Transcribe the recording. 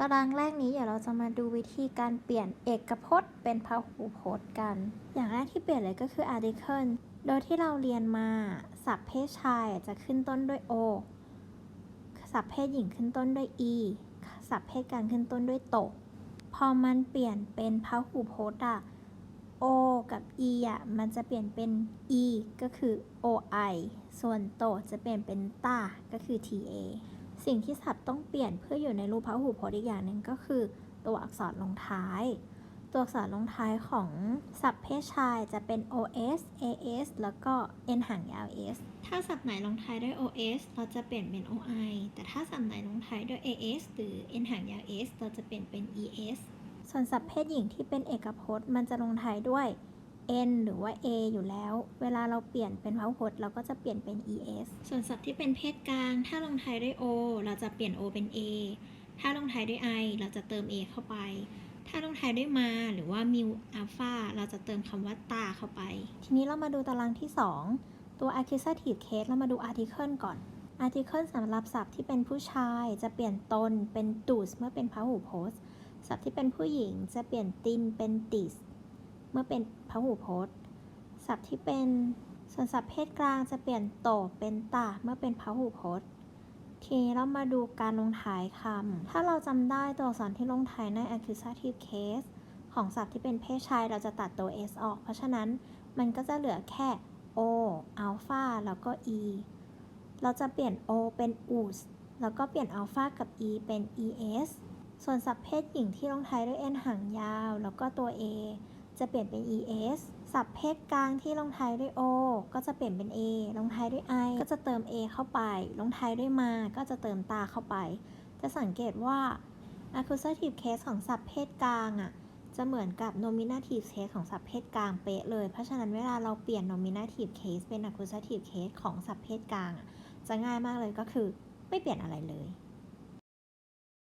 ตารางแรกนี้เดี๋ยวเราจะมาดูวิธีการเปลี่ยนเอกพจน์ เป็นพหูพจน์กัน อย่างแรกที่เปลี่ยนเลยก็คือ article โดยที่เราเรียนมาศัพท์เพศชายจะขึ้นต้นด้วย o ศัพท์เพศหญิงขึ้นต้นด้วย e ศัพท์เพศกลางขึ้นต้นด้วยโต พอมันเปลี่ยนเป็นพหูพจน์อะ o กับ e อะมันจะเปลี่ยนเป็น e ก็คือ oi ส่วนโตจะเปลี่ยนเป็นตาก็คือ ta สิ่งที่ศัพท์ต้องเปลี่ยนเพื่ออยู่ในรูปพหูพจน์อีกอย่างหนึ่งก็คือ ตัวอักษรลงท้าย ตัวอักษรลงท้ายของศัพท์เพศชายจะเป็น os as แล้วก็ n หางยาว s ถ้าศัพท์ไหนลงท้ายด้วย os เราจะเปลี่ยนเป็น oi แต่ถ้าศัพท์ไหนลงท้ายด้วย as หรือ n หางยาว s เราจะเปลี่ยนเป็น es ส่วนศัพท์เพศหญิงที่เป็นเอกพจน์ มันจะลงท้ายด้วย n หรือว่า a อยู่แล้ว เวลาเราเปลี่ยนเป็นพหูพจน์เราก็จะเปลี่ยนเป็น es ส่วนศัพท์ที่เป็นเพศกลาง ถ้าลงท้ายด้วย o เราจะเปลี่ยน o เป็น a ถ้าลงท้ายด้วย i เราจะเติม a เข้าไป ถ้าลงท้ายด้วยมาหรือว่า mu alpha เราจะเติมคำว่าตาเข้าไป ทีนี้เรามาดูตารางที่ 2 ตัว accusative case เรามาดู article ก่อน article สำหรับศัพท์ที่เป็นผู้ชายจะเปลี่ยนตนเป็นตูสเมื่อเป็นพหูพจน์ศัพท์ที่เป็นผู้หญิงจะเปลี่ยนตินเป็นติสเมื่อเป็นพหูพจน์ ศัพท์ที่เป็นส่วนศัพท์เพศกลางจะเปลี่ยนโตเป็นตาเมื่อเป็นพหูพจน์ ทีนี้เรามาดูการลงท้ายคำ ถ้าเราจำได้ตัวอักษรที่ลงท้ายใน accusative case ของศัพท์ที่เป็นเพศชายเราจะตัดตัว s ออก เพราะฉะนั้นมันก็จะเหลือแค่ o alpha แล้วก็ e เราจะเปลี่ยน o เป็น us แล้วก็เปลี่ยน alpha กับ e เป็น es ส่วนศัพท์เพศหญิงที่ลงท้ายด้วย n หางยาว แล้วก็ตัว a จะเปลี่ยนเป็น es ศัพท์เพศกลางที่ลงท้ายด้วย o ก็จะเปลี่ยนเป็น a ลงท้ายด้วย i ก็จะเติม a เข้าไป ลงท้ายด้วยมา ก็จะเติมตาเข้าไป จะสังเกตว่า accusative case ของศัพท์เพศกลางอะจะเหมือนกับ nominative case ของศัพเพศกลางเป๊ะเลย เพราะฉะนั้นเวลาเราเปลี่ยน nominative case เป็น accusative case ของศัพเพศกลางอะจะง่ายมากเลยก็คือไม่เปลี่ยนอะไรเลย